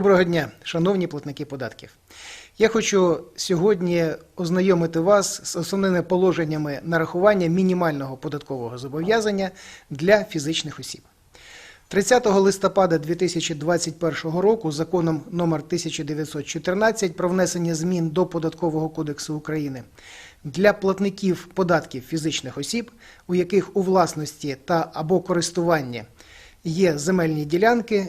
Доброго дня, шановні платники податків. Я хочу сьогодні ознайомити вас з основними положеннями нарахування мінімального податкового зобов'язання для фізичних осіб. 30 листопада 2021 року законом номер 1914 про внесення змін до Податкового кодексу України для платників податків фізичних осіб, у яких у власності та або користуванні є земельні ділянки,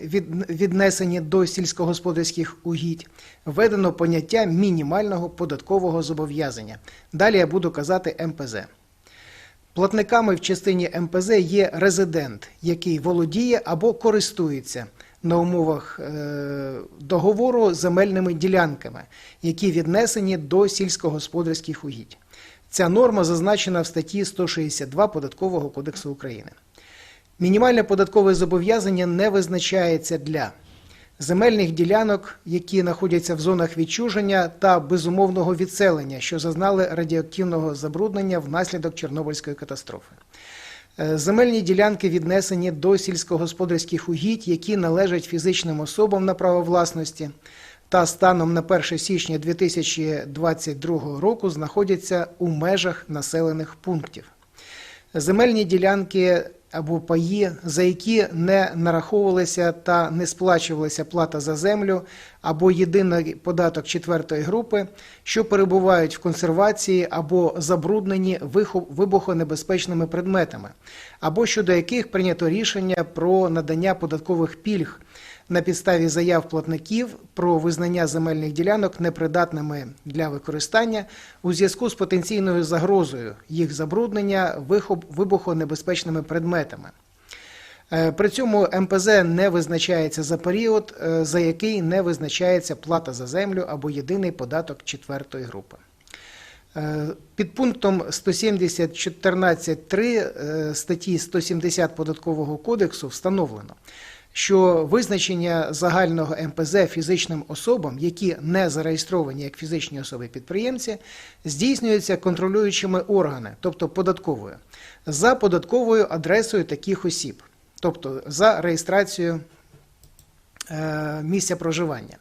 віднесені до сільськогосподарських угідь, введено поняття мінімального податкового зобов'язання. Далі я буду казати МПЗ. Платниками в частині МПЗ є резидент, який володіє або користується на умовах е, договору земельними ділянками, які віднесені до сільськогосподарських угідь. Ця норма зазначена в статті 162 Податкового кодексу України. Мінімальне податкове зобов'язання не визначається для земельних ділянок, які знаходяться в зонах відчуження та безумовного відселення, що зазнали радіоактивного забруднення внаслідок Чорнобильської катастрофи. Е, Земельні ділянки віднесені до сільськогосподарських угідь, які належать фізичним особам на право власності, та станом на 1 січня 2022 року знаходяться у межах населених пунктів. Земельні ділянки або паї, за які не нараховувалися та не сплачувалася плата за землю, або єдиний податок четвертої групи, що перебувають в консервації або забруднені вибухонебезпечними предметами, або щодо яких прийнято рішення про надання податкових пільг на підставі заяв платників про визнання земельних ділянок непридатними для використання у зв'язку з потенційною загрозою їх забруднення вибухонебезпечними предметами. Е, При цьому МПЗ не визначається за період, е, за який не визначається плата за землю або єдиний податок четвертої групи. Е, Під пунктом 170.14.3 е, статті 170 Податкового кодексу встановлено, що визначення загального МПЗ фізичним особам, які не зареєстровані як фізичні особи-підприємці, здійснюється контролюючими органами, тобто податковою, за податковою адресою таких осіб, тобто за реєстрацією е, місця проживання.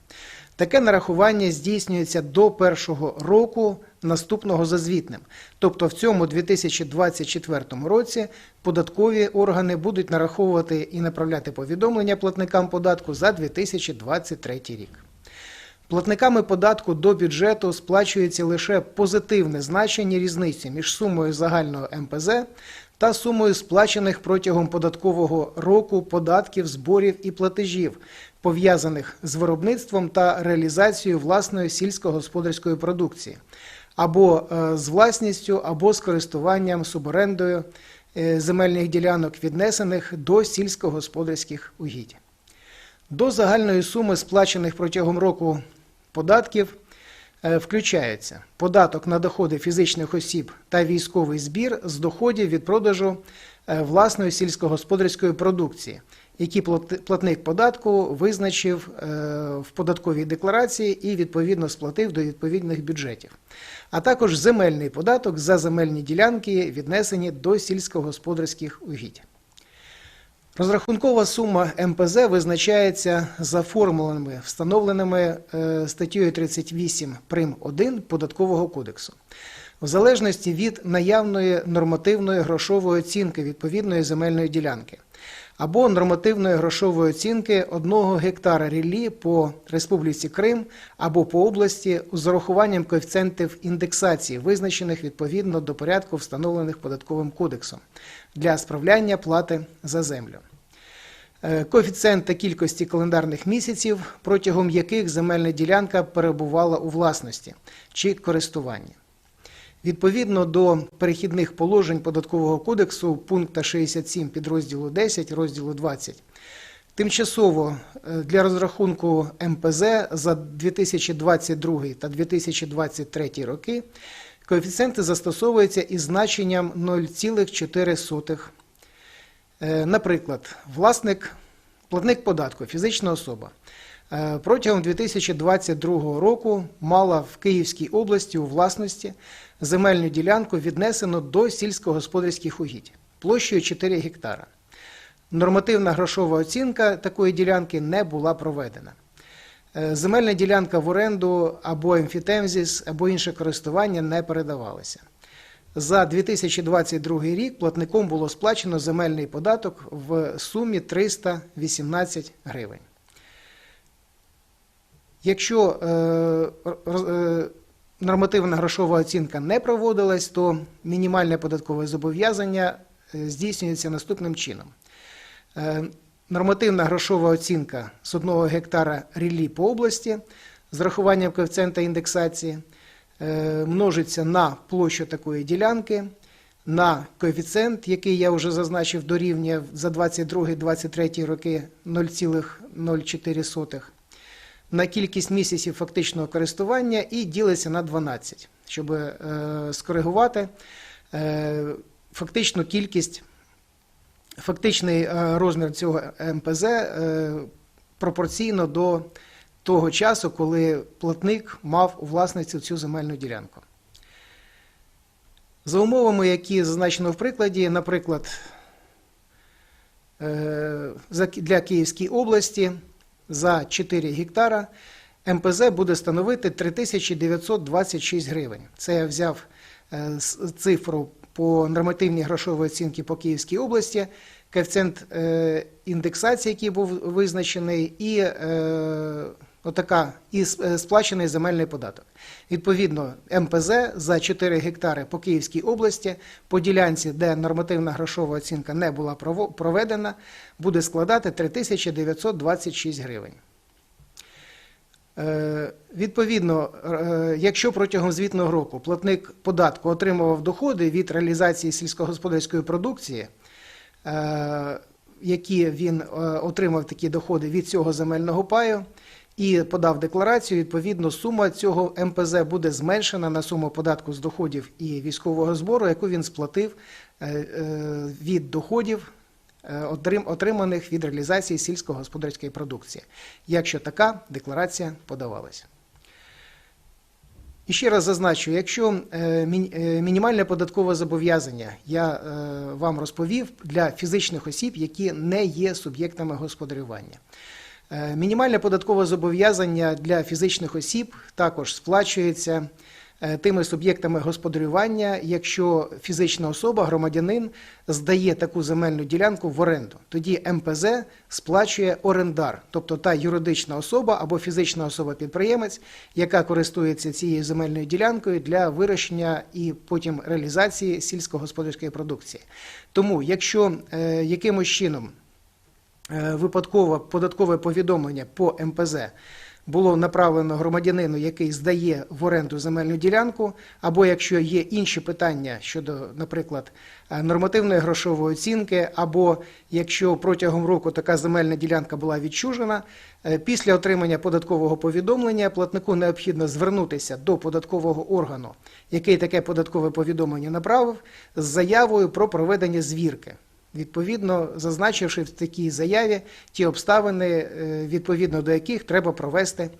Таке нарахування здійснюється до першого року наступного за звітним. Тобто в цьому 2024 році податкові органи будуть нараховувати і направляти повідомлення платникам податку за 2023 рік. Платниками податку до бюджету сплачується лише позитивне значення різниці між сумою загального МПЗ та сумою сплачених протягом податкового року податків, зборів і платежів, пов'язаних з виробництвом та реалізацією власної сільськогосподарської продукції, або е, з власністю, або з користуванням суборендою е, земельних ділянок, віднесених до сільськогосподарських угідь. До загальної суми сплачених протягом року податків е, включаються податок на доходи фізичних осіб та військовий збір з доходів від продажу е, власної сільськогосподарської продукції, які платник податку визначив е, в податковій декларації і відповідно сплатив до відповідних бюджетів, а також земельний податок за земельні ділянки, віднесені до сільськогосподарських угідь. Розрахункова сума МПЗ визначається за формулами, встановленими е, статтею 38 прим. 1 Податкового кодексу. В залежності від наявної нормативної грошової оцінки відповідної земельної ділянки або нормативної грошової оцінки 1 гектара ріллі по Республіці Крим або по області з урахуванням коефіцієнтів індексації, визначених відповідно до порядку, встановлених податковим кодексом для справляння плати за землю. Е, Коефіцієнт та кількості календарних місяців, протягом яких земельна ділянка перебувала у власності чи користуванні. Відповідно до перехідних положень податкового кодексу пункта 67 підрозділу 10 розділу 20 Тимчасово е, для розрахунку МПЗ за 2022 та 2023 роки коефіцієнти застосовуються із значенням 0,4 Е, Наприклад, власник, платник податку, фізична особа, е, протягом 2022 року мала в Київській області у власності земельну ділянку віднесено до сільськогосподарських угідь площею 4 гектара. Нормативна грошова оцінка такої ділянки не була проведена. е, земельна ділянка в оренду або емфітемзіс, або інше користування не передавалися. За 2022 рік платником було сплачено земельний податок в сумі 318 гривень. Якщо е, е, нормативна грошова оцінка не проводилась, то мінімальне податкове зобов'язання е, здійснюється наступним чином. Нормативна грошова оцінка з 1 гектара ріллі по області з рахуванням коефіцієнта індексації множиться на площу такої ділянки, на коефіцієнт, який я вже зазначив дорівнює за 22-23 роки 0,04, на кількість місяців фактичного користування і ділиться на 12, щоб е, скоригувати е, фактичну кількість фактичний е, розмір цього МПЗ е, пропорційно до того часу, коли платник мав у власності цю земельну ділянку. За умовами, які зазначено в прикладі, наприклад, е, для Київської області за 4 гектара МПЗ буде становити 3926 гривень. Це я взяв е, цифру по нормативній грошовій оцінці по Київській області, коефіцієнт е, індексації, який був визначений, і отака і е, сплачений земельний податок. Відповідно, МПЗ за 4 гектари по Київській області по ділянці, де нормативна грошова оцінка не була проведена, буде складати 3926 гривень. Е, Відповідно, е, якщо протягом звітного року платник податку отримував доходи від реалізації сільськогосподарської продукції, які він отримав такі доходи від цього земельного паю і подав декларацію, відповідно, сума цього МПЗ буде зменшена на суму податку з доходів і військового збору, яку він сплатив е, е, від доходів е, отриманих від реалізації сільськогосподарської продукції, якщо така декларація подавалася. І ще раз зазначу, якщо міні- мінімальне податкове зобов'язання я вам розповів для фізичних осіб, які не є суб'єктами господарювання. Е, Мінімальне податкове зобов'язання для фізичних осіб також сплачується е, тими суб'єктами господарювання, якщо фізична особа, громадянин, здає таку земельну ділянку в оренду. Тоді МПЗ сплачує орендар, тобто та юридична особа або фізична особа-підприємець, яка користується цією земельною ділянкою для вирощення і потім реалізації сільськогосподарської продукції. Тому, якщо е, якимось чином випадкове податкове повідомлення по МПЗ було направлено громадянину, який здає в оренду земельну ділянку, або якщо є інші питання щодо, наприклад, е, нормативної грошової оцінки, або якщо протягом року така земельна ділянка була відчужена, е, після отримання податкового повідомлення платнику необхідно звернутися до податкового органу, який таке податкове повідомлення направив, з заявою про проведення звірки. Відповідно, зазначивши в такій заяві ті обставини, е, відповідно до яких треба провести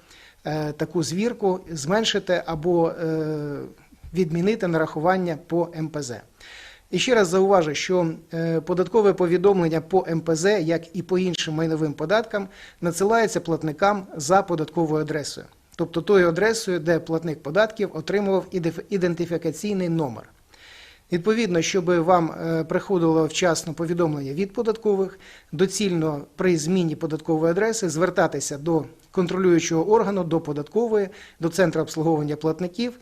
е, таку звірку, зменшити або е, відмінити нарахування по МПЗ. І ще раз зауважу, що податкове повідомлення по МПЗ, як і по іншим майновим податкам, надсилається платникам за податковою адресою, тобто тою адресою, де платник податків отримував ідентиф- ідентифікаційний номер. Відповідно, щоб вам е, приходило вчасно повідомлення від податкових, доцільно при зміні податкової адреси звертатися до контролюючого органу, до податкової, до центру обслуговування платників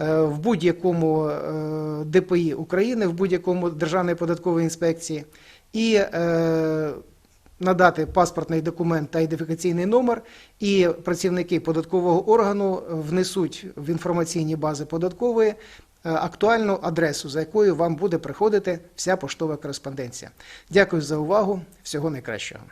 е, в будь-якому е, ДПІ України, в будь-якому Державної податкової інспекції і надати паспортний документ та ідентифікаційний номер, і працівники податкового органу внесуть в інформаційні бази податкової актуальну адресу, за якою вам буде приходити вся поштова кореспонденція. Дякую за увагу. Всього найкращого.